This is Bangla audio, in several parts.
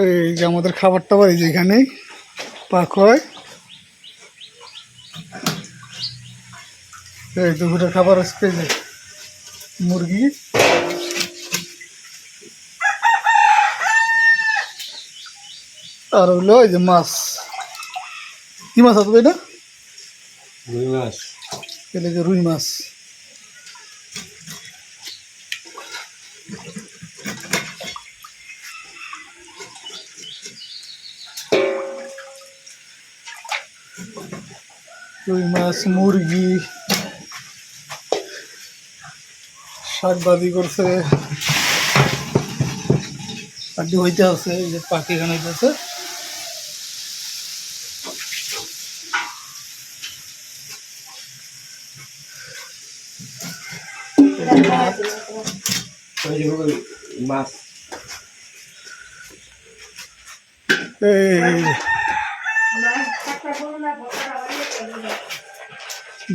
এই যে আমাদের খাবার টাবার এই যে এখানেই পাক হয়। এই দুপুরের খাবার এই যে মুরগি। আর হইল এই যে মাছ। কি মাছ আছে এটা রুই মাছ। এটা যে রুই মাছ। রুই মাছ, মুরগি, শাক ভাজি করছে। আড্ডি হইতে আছে, এই যে পাখি এখানে হইতেছে মাছ এই।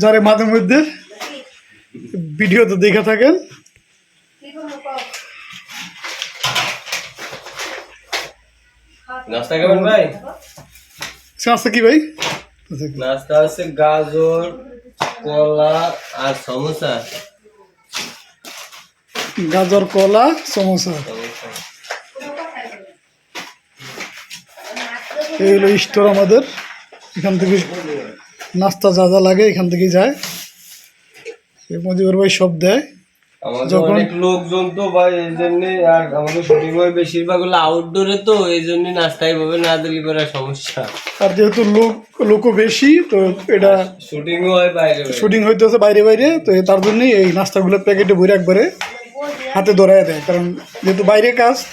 যারা মাঝে মধ্যে ভিডিও তো দেখে থাকেন। নাস্তা খাবেন ভাই? আছে কি ভাই? নাস্তা হচ্ছে গাজর কলা আর সমোসা। গাজর কলা সমোসা। এই হলো স্টোর আমাদের। এখান থেকে নাস্তা যা যা লাগে এখান থেকেই যায়। মজিবর ভাই সব দেয়। যখন- লোকজন তো ভাই এই জন্য আর আমাদের শুটিং হয় বেশিরভাগ হলো আউটডোরে তো এই জন্য নাস্তা এইভাবে না দিলে পরে সমস্যা। আর যেহেতু লোক লোকও বেশি তো এটা শুটিং হয় বাইরে বাইরে। শুটিং হইতেছে বাইরে বাইরে তো তার জন্যই এই নাস্তাগুলো প্যাকেটে ভরে একবারে হাতে ধরায় দেয়। কারণ যেহেতু বাইরে কাজ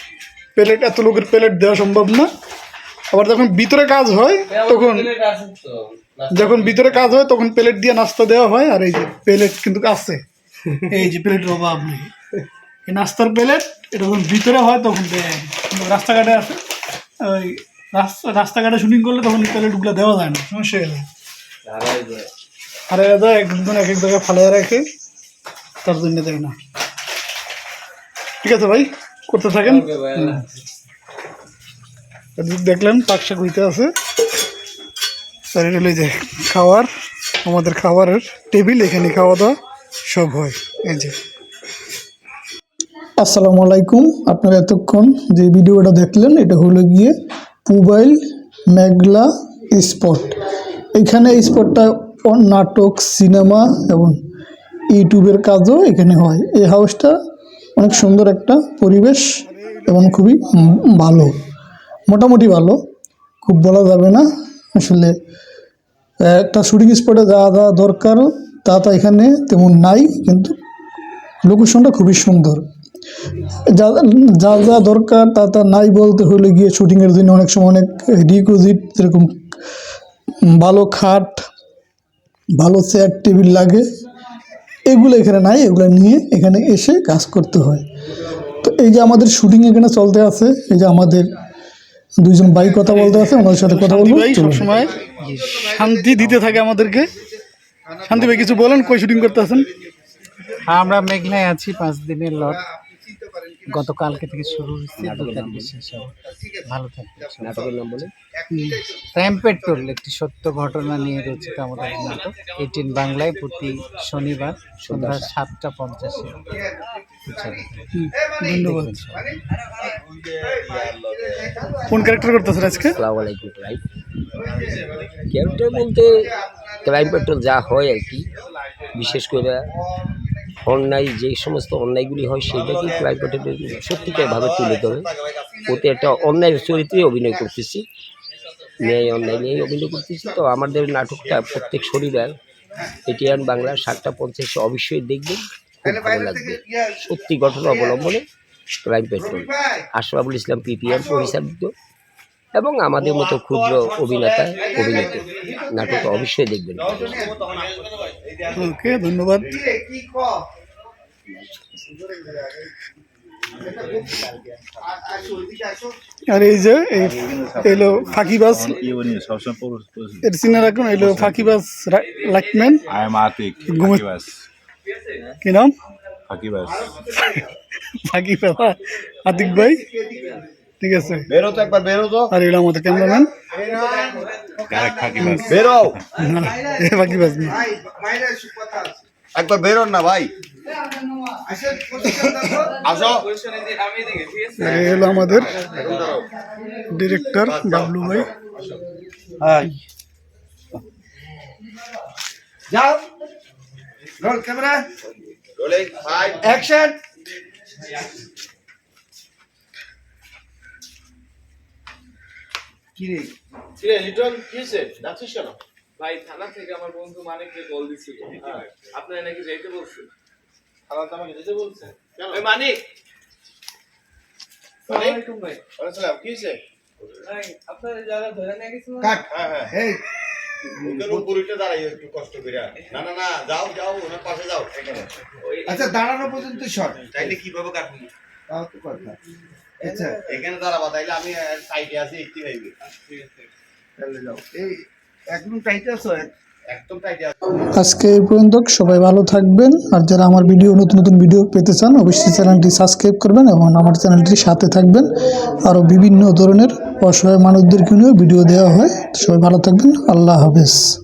প্লেট এত লোকের প্লেট দেওয়া সম্ভব না। আবার যখন ভিতরে কাজ হয় তখন আমাদের প্লেট আছে তো। নাস্তা- যখন ভিতরে কাজ হয় তখন প্লেট দিয়ে নাস্তা দেওয়া হয় আর এই যে প্লেট কিন্তু আছে এই যে প্লেটের অভাব নেই। এই নাস্তার প্লেট এটা যখন ভিতরে হয় তখন রাস্তাঘাটে আছে ওই রাস্তা রাস্তাঘাটে শুটিং করলে তখন এই প্লেটগুলো দেওয়া যায় না সমস্যা হয়ে যায়। আর এক একজন এক এক জায়গায় ফালাই রাখে তার জন্য দেয় না। ঠিক আছে ভাই করতে থাকেন ওকে ভাই, আল্লাহ হাফেজ। এদিক দেখলেন, পাক শাক হইতে আছে। আর এটা যে খাওয়ার, আমাদের খাবারের টেবিল, এখানে খাওয়া দাওয়া সব হয়। এই যে। আসসালামু আলাইকুম। আপনারা এতক্ষণ যে ভিডিওটা দেখলেন, এটা হলো গিয়ে পুবাইল মেঘলা স্পট। এখানে এই স্পটটা নাটক, সিনেমা এবং ইউটিউবের কাজও এখানে হয়। এই হাউসটা অনেক সুন্দর একটা পরিবেশ এবং খুবই ভালো। মোটামুটি ভালো, খুব বলা যাবে না। আসলে একটা শুটিং স্পটে যা যা দরকার, তা তা এখানে তেমন নাই, কিন্তু লোকেশনটা খুবই সুন্দর। যা যা যা দরকার, তা তা নাই বলতে হলে গিয়ে শুটিংয়ের জন্য অনেক সময় অনেক রিকুইজিট যেরকম ভালো খাট, ভালো চেয়ার টেবিল লাগে, এগুলো এখানে নাই, এগুলো নিয়ে এখানে এসে কাজ করতে হয়। তো এই যে আমাদের শুটিং এখানে চলতে আছে, এই যে আমাদের দুইজন ভাই কথা বলতে আছে ওনাদের সাথে কথা বলব সবসময় শান্তি দিতে থাকে আমাদেরকে। শান্তি ভাই কিছু বলেন কই শুটিং করতে আছেন? হ্যাঁ, আমরা মেঘলায় আছি পাঁচ দিনের লট। গতকালকে থেকে শুরু হয়েছে দু তারিখে শেষ হবে। ভালো থাকবে নাটকের নাম বলে পেট্রোল একটি সত্য ঘটনা নিয়ে রচিত আমাদের নাটক। এইটিন বাংলায় প্রতি শনিবার সন্ধ্যা সাতটা পঞ্চাশে। ধন্যবাদ। কোন ক্যারেক্টার করতেছেন আজকে? আলাইকুম ভাই ক্যারেক্টার বলতে ক্রাইম পেট্রোল যা হয় আর কি বিশেষ করে অন্যায় যে সমস্ত অন্যায়গুলি হয় সেটাকে ক্রাইম পেট্রোল সত্যিকারভাবে তুলে ধরে। ওতে একটা অন্যায় চরিত্রে অভিনয় করতেছি। ন্যায় অন্যায় নিয়েই অভিনয় করতেছি। তো আমাদের নাটকটা প্রত্যেক শনিবার এটিএন বাংলা সাতটা পঞ্চাশে অবশ্যই দেখবেন। খুব ভালো লাগবে। সত্যি ঘটনা অবলম্বনে crime patrol. Ashraful Islam PPM পরিচালিত এবং আমাদের মতো ক্ষুদ্র অভিনেতা অভিনেত্রী। নাটক অবশ্যই দেখবেন। ওকে ধন্যবাদ। আর এই যে এলো পুরো- এর সিনে রাখুন এলো I am Atik, Gumo- Fakibas. কি নাম? Fakibas. ফাঁকিবাজ আতিক ভাই। ঠিক আছে। বেরো তো একবার বেরো তো। আর এটা আমাদের ক্যামেরাম্যান? বেরো। এ বাকি বাস না। একবার বেরোন না ভাই। হলো আমাদের ডিরেক্টর বাবলু ভাই। যাও। Roll camera rolling five action কি রে? কি রে লিটন কি হয়েছে? যাচ্ছিস কেন? ভাই থানা থেকে আমার বন্ধু মানিককে কল দিছিল আপনারা নাকি যাইতে বলছেন? খালা তো আমাকে যেতে বলছে? কেন? ওই মানিক? আসসালামু আলাইকুম ভাই। বলেছিলাম কি হয়েছে? ভাই আপনারা যারা ধরে নিয়ে গেছিলেন কাট। হ্যাঁ হ্যাঁ। এই ওদের উপরে দাঁড়াই একটু কষ্ট করে। না না না যাও যাও ওনার পাশে যাও এখানে। আচ্ছা দাঁড়ানো পর্যন্ত শর্ট তাইলে কীভাবে কাটবো? তাও তো কথা। আচ্ছা এখানে দাঁড়াবা তাইলে আমি সাইডে আছি একটি ভাইবে তাহলে যাও। এই একদম টাইট আছো? একদম সাইডে আছি। আজকে এই পর্যন্ত সবাই ভালো থাকবেন। আর যারা আমার ভিডিও নতুন নতুন ভিডিও পেতে চান অবশ্যই চ্যানেলটি সাবস্ক্রাইব করবেন এবং আমার চ্যানেলটির সাথে থাকবেন। আরও বিভিন্ন ধরনের অসহায় মানুষদেরকে নিয়েও ভিডিও দেওয়া হয়। সবাই ভালো থাকবেন। আল্লাহ হাফেজ।